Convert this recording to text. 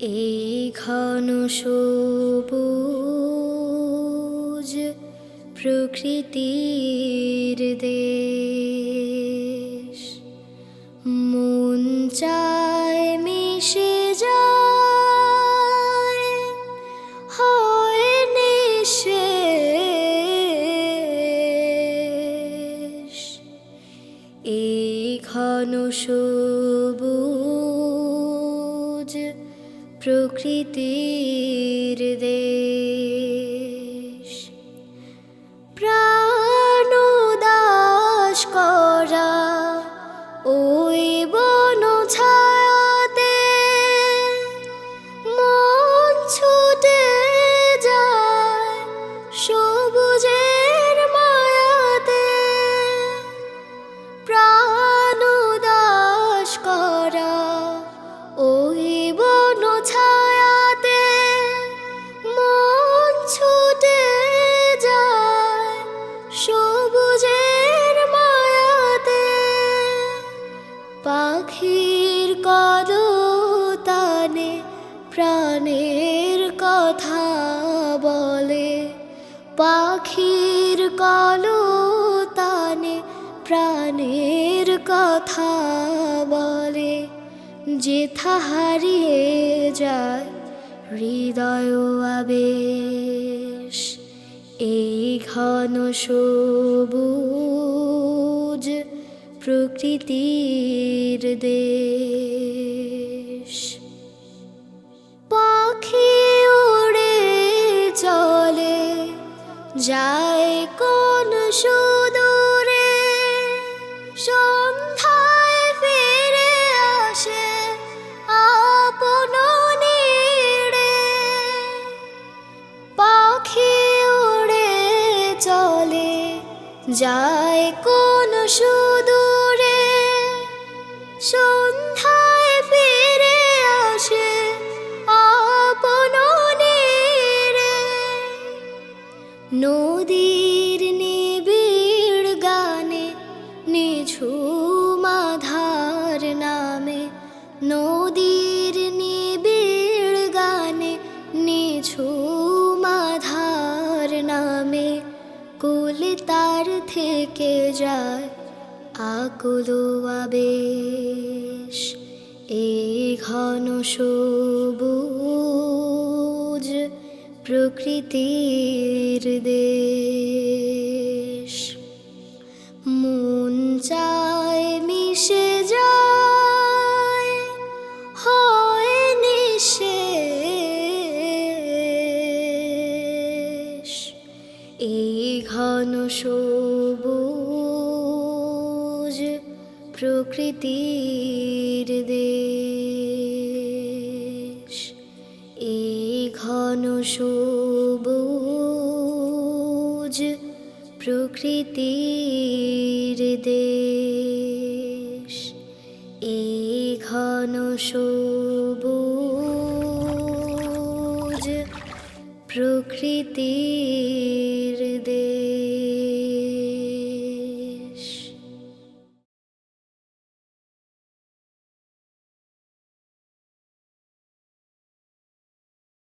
এই ঘন সবুজ প্রকৃতির দেশ। মন চায় মিশে যায় হয় নিঃশেষ। এই ঘন সবুজ প্রকৃতির দেশ। কথা বলে। পাখির কলতানে প্রাণের কথা বলে। যেথা হারিয়ে যায়, হৃদয় আবেশ। এই ঘন সবুজ প্রকৃতির দেশ। যায় কোন সুদূরে, সন্ধ্যায় ফিরে আসে আপন নীড়ে। পাখি উড়ে চলে, যায় কোন সুদূরে, সন্ধ্যায় কুল তার থেকে যায়, আকুল আবেশ। এই ঘন সবুজ প্রকৃতির দেশ। মন চায় মিশে যায়, হয় নিঃশেষ। এই ঘন সবুজ প্রকৃতির দেশ। এই ঘন সবুজ প্রকৃতির দেশ। এই ঘন সবুজ প্রকৃতির দেশ।